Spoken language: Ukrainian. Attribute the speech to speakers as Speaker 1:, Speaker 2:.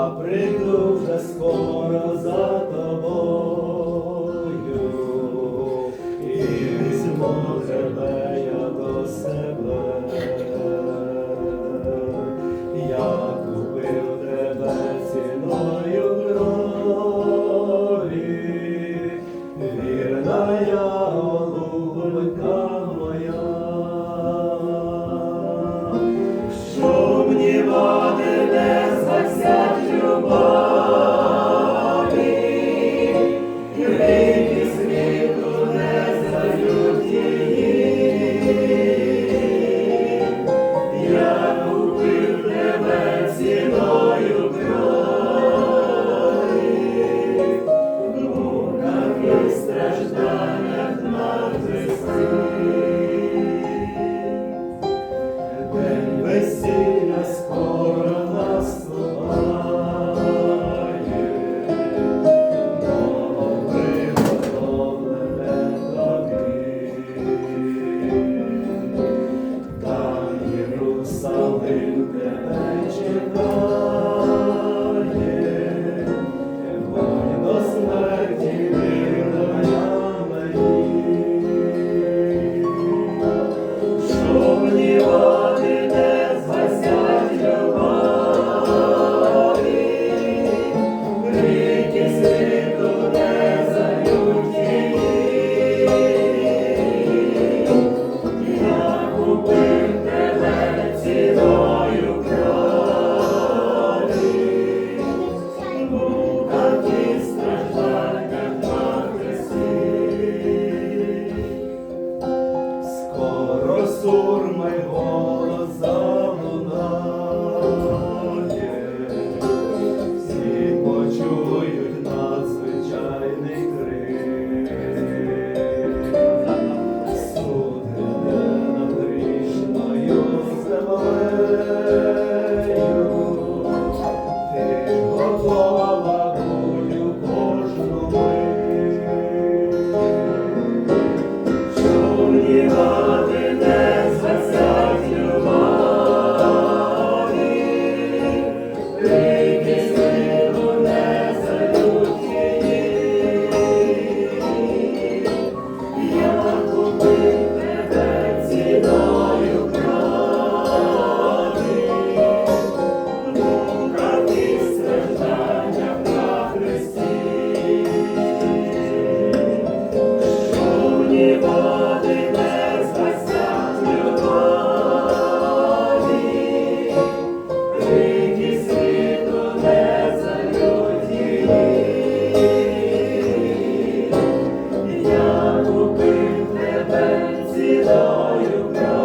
Speaker 1: я прийду вже скоро за тобою, і візьму тебе я до себе, я купив тебе ціною крові. your. Lord.